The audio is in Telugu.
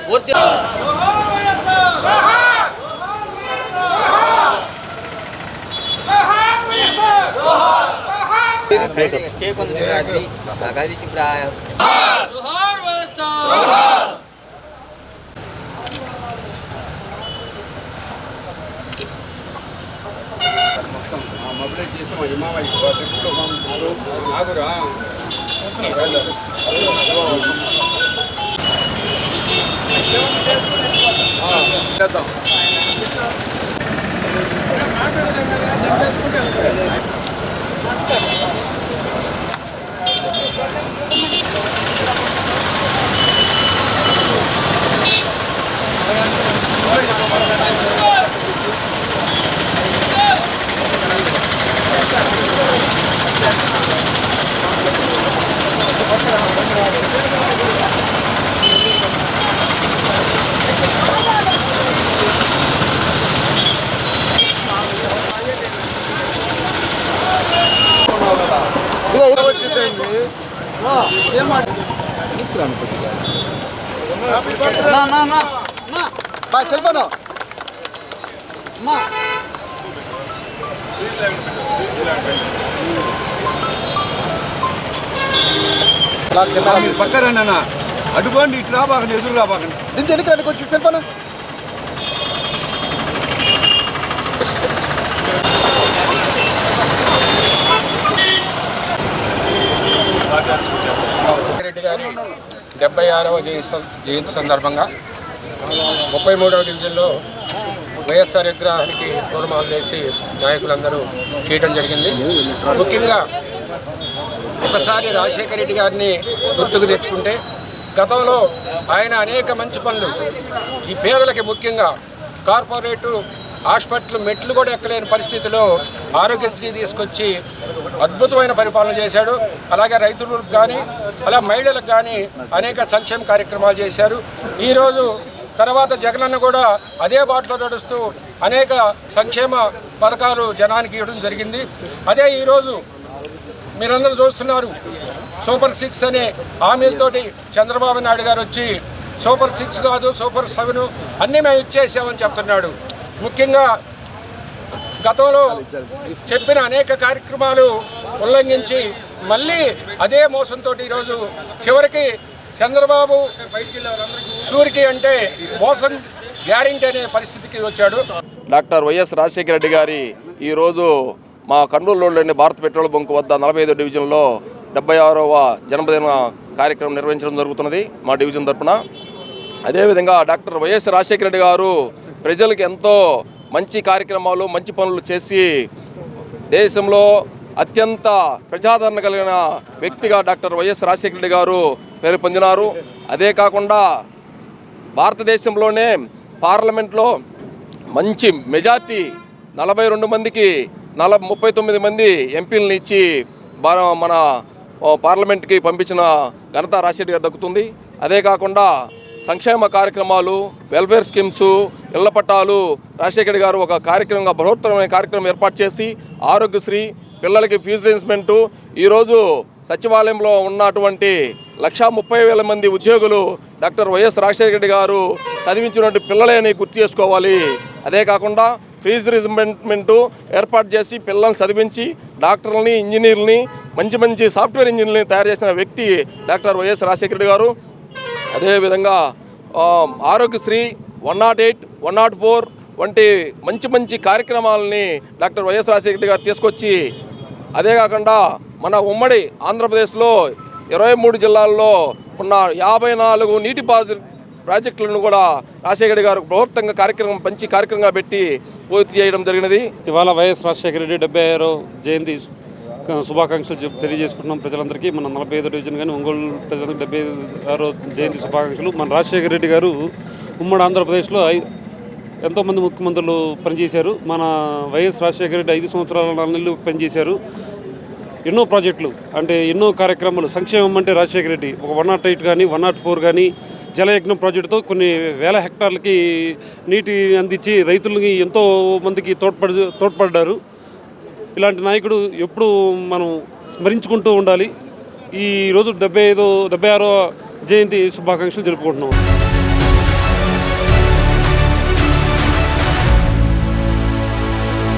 పూర్తి కేక్ ఉంది ఆ- జోహార్ వైఎస్ఆర్. మొబిలైజ్ చేసి మా ఆగురా సెల్ఫోన్. అన్న. అడుగుండి ఇటు రాబాకండి ఎదురు రాబాకండి. నుంచి ఎన్నిక రండి కొంచెం సెల్ ఫోన్ రెడ్డి గారి డెబ్బై ఆరవ జయంతి సందర్భంగా ముప్పై మూడవ డివిజన్లో వైఎస్ఆర్ విగ్రహానికి పూలమాలు చేసి నాయకులందరూ చేయడం జరిగింది. ముఖ్యంగా ఒకసారి రాజశేఖర రెడ్డి గారిని గుర్తుకు తెచ్చుకుంటే గతంలో ఆయన అనేక మంచి పనులు ఈ పేదలకి ముఖ్యంగా కార్పొరేటు హాస్పిటల్ మెట్లు కూడా ఎక్కలేని పరిస్థితిలో ఆరోగ్యశ్రీ తీసుకొచ్చి అద్భుతమైన పరిపాలన చేశాడు. అలాగే రైతులకు కానీ అలా మహిళలకు కానీ అనేక సంక్షేమ కార్యక్రమాలు చేశారు. ఈరోజు తర్వాత జగనన్న కూడా అదే బాటలో నడుస్తూ అనేక సంక్షేమ పథకాలు జనానికి ఇవ్వడం జరిగింది. అదే ఈరోజు మీరందరూ చూస్తున్నారు సూపర్ సిక్స్ అనే హామీలతోటి చంద్రబాబు నాయుడు గారు వచ్చి సూపర్ సిక్స్ కాదు సూపర్ సెవెన్ అన్నీ మేము ఇచ్చేసామని చెప్తున్నాడు. ముఖ్యంగా గతంలో చెప్పిన అనేక కార్యక్రమాలు ఉల్లంఘించి మళ్ళీ అదే మోసంతో ఈరోజు చివరికి చంద్రబాబు సూరికి అంటే మోసం గ్యారంటీ అనే పరిస్థితికి వచ్చాడు. డాక్టర్ వైఎస్ రాజశేఖర రెడ్డి గారి ఈరోజు మా కర్నూలులోని భారత పెట్రోల్ బంక్ వద్ద నలభై ఐదో డివిజన్లో డెబ్బై ఆరవ జన్మదిన కార్యక్రమం నిర్వహించడం జరుగుతున్నది మా డివిజన్ తరఫున అదేవిధంగా డాక్టర్ వైఎస్ రాజశేఖర రెడ్డి గారు ప్రజలకు ఎంతో మంచి కార్యక్రమాలు మంచి పనులు చేసి దేశంలో అత్యంత ప్రజాదరణ కలిగిన వ్యక్తిగా డాక్టర్ వైఎస్ రాజశేఖర రెడ్డి గారు పేరు పొందినారు. అదే కాకుండా భారతదేశంలోనే పార్లమెంట్లో మంచి మెజార్టీ నలభై రెండు మందికి నల ముప్పై తొమ్మిది మంది ఎంపీలను ఇచ్చి మన పార్లమెంట్కి పంపించిన ఘనత రాజశేఖర్ గారు దక్కుతుంది. అదే కాకుండా సంక్షేమ కార్యక్రమాలు వెల్ఫేర్ స్కీమ్స్ ఇళ్ళ పట్టాలు రాజశేఖర్ గారు ఒక కార్యక్రమంగా బృహత్తరమైన కార్యక్రమం ఏర్పాటు చేసి ఆరోగ్యశ్రీ పిల్లలకి ఫీజు రియంబర్స్మెంటు ఈరోజు సచివాలయంలో ఉన్నటువంటి లక్షా ముప్పై వేల మంది ఉద్యోగులు డాక్టర్ వైఎస్ రాజశేఖర రెడ్డి గారు చదివించినటువంటి పిల్లలే గుర్తు చేసుకోవాలి. అదే కాకుండా ఫీజు రియంబర్స్మెంట్ ఏర్పాటు చేసి పిల్లల్ని చదివించి డాక్టర్లని ఇంజనీర్లని మంచి మంచి సాఫ్ట్వేర్ ఇంజనీర్ని తయారు చేసిన వ్యక్తి డాక్టర్ వైఎస్ రాజశేఖర గారు. అదేవిధంగా Aarogyasri one not eight one not four వంటి మంచి మంచి కార్యక్రమాలని డాక్టర్ వైఎస్ రాజశేఖర గారు తీసుకొచ్చి అదే కాకుండా మన ఉమ్మడి ఆంధ్రప్రదేశ్లో ఇరవై మూడు జిల్లాల్లో ఉన్న యాభై నాలుగు నీటి ప్రాజెక్టులను కూడా రాజశేఖర గారు బృహత్తంగా కార్యక్రమం మంచి కార్యక్రమంగా పెట్టి పూర్తి చేయడం జరిగినది. ఇవాళ వైఎస్ రాజశేఖర రెడ్డి డెబ్బై ఆరో జయంతి శుభాకాంక్షలు తెలియజేసుకుంటున్నాం ప్రజలందరికీ. మన నలభై ఐదో డివిజన్ కానీ ఒంగోలు ప్రజలందరికీ డెబ్బై ఆరో జయంతి శుభాకాంక్షలు. మన రాజశేఖర రెడ్డి గారు ఉమ్మడి ఆంధ్రప్రదేశ్లో ఎంతోమంది ముఖ్యమంత్రులు పనిచేశారు. మన వైఎస్ రాజశేఖర రెడ్డి ఐదు సంవత్సరాల నాలుగు నెలలు పనిచేశారు. ఎన్నో ప్రాజెక్టులు అంటే ఎన్నో కార్యక్రమాలు. సంక్షేమం అంటే రాజశేఖర రెడ్డి. ఒక వన్ నాట్ ఎయిట్ కానీ వన్ నాట్ ఫోర్ కానీ జలయజ్ఞం ప్రాజెక్టుతో కొన్ని వేల హెక్టార్లకి నీటి అందించి రైతులకి ఎంతో మందికి తోడ్పడి తోడ్పడ్డారు. ఇలాంటి నాయకుడు ఎప్పుడు మనం స్మరించుకుంటూ ఉండాలి. ఈ రోజు డెబ్బై ఐదో డెబ్బై ఆరో జయంతి శుభాకాంక్షలు జరుపుకుంటున్నాం.